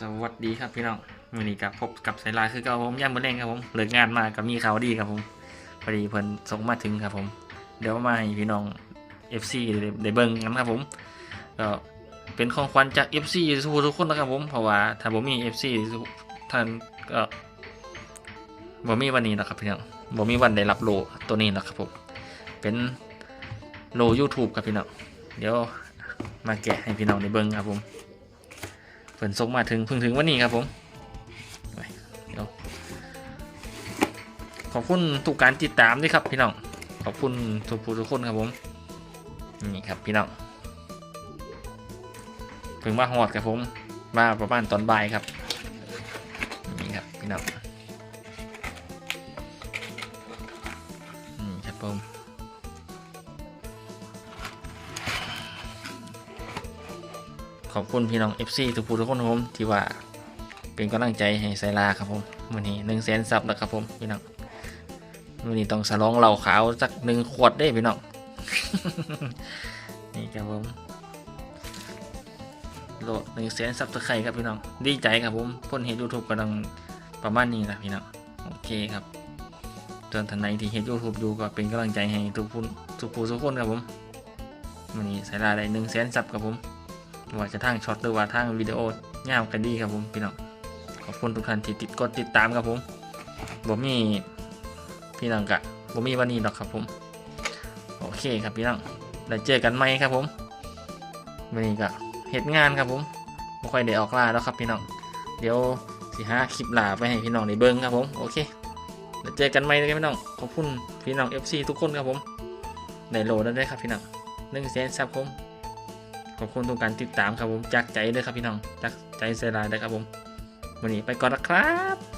สวัสดีครับพี่น้องวันนี้กับพบกับสายลาคือเก่าผมย่ำมือเล่งครับผมเลิกงานมากับมีข่าวดีครับผมพอดีเพิ่นส่งมาถึงครับผม เดี๋ยวมาให้พี่น้อง FC ได้ได้เบิ่งกันครับผมก็เป็นของขวัญจาก FC ทุกทุกคนนะครับผมเพราะว่าถ้าผมมี FC ท่านก็บ่มีวันนี้นะครับพี่น้องบ่มีวันได้รับโลตัวนี้นะครับผมเป็นโล YouTube ครับพี่น้องเดี๋ยวมาแกะให้พี่น้องได้เบิ่งครับผม เพิ่นส่งมาถึงพิ่งถึงวันนี้ครับผมไปเดี๋ยวขอบคุณทุกการติดตามด้วยครับพี่น้องขอบคุณทุกผู้ทุกคนครับผมนี่ครับพี่น้องเพิ่งมาหอดครับผมมาประมาณตอนบ่ายครับนี่ครับพี่น้องนี่ครับผม ขอบคุณพี่น้อง FC ทุกผู้ทุกคนครับผม ที่ว่าเป็นกำลังใจให้ไซลาครับผมวันนี้หนึ่งแสนซับแล้วครับผมพี่น้องวันนี้ต้องสลองเหล่าขาวสักหนึ่งขวดได้พี่น้องนี่ครับผมโหลดหนึ่งแสนซับสไครครับพี่น้องดีใจครับผมพ้นเห็นยูทูบกำลังประมาณนี้นะพี่น้องโอเคครับส่วนท่านไหนที่เห็นยูทูบอยู่ก็เป็นกำลังใจให้ทุกผู้ทุกผู้ทุกคนครับผมวันนี้ไซลาได้หนึ่งแสนซับครับผม ว่าจะทางช็อตหรือว่าทางวิดีโอยาวกันดีครับผมพี่น้องขอบคุณทุกท่านที่ติดกดติดตามครับผมบ่มีพี่น้องกะบ่มีวันนี้หรอกครับผม โอเคครับพี่น้องแล้เจอกันใหมครับผมวันนี้ก็เหตุงานครับผมไม่ค่อยได้ออกล่าแล้วครับพี่น้อง เดี๋ยวสิหาคลิปลาไปให้พี่น้องได้เบิ้งครับผม โอเคแล้วเจอกันใหมครับพี่น้อง ขอบคุณพี่น้อง FC ทุกคนครับผมในโหลดได้ครับพี่น้องหนึ่งแสนซับผม อบคุณทุกการติดตามครับผมจากใจเลยครับพี่น้องจากใจเซรายเลยครับผมวันนี้ไปก่อนนะครับ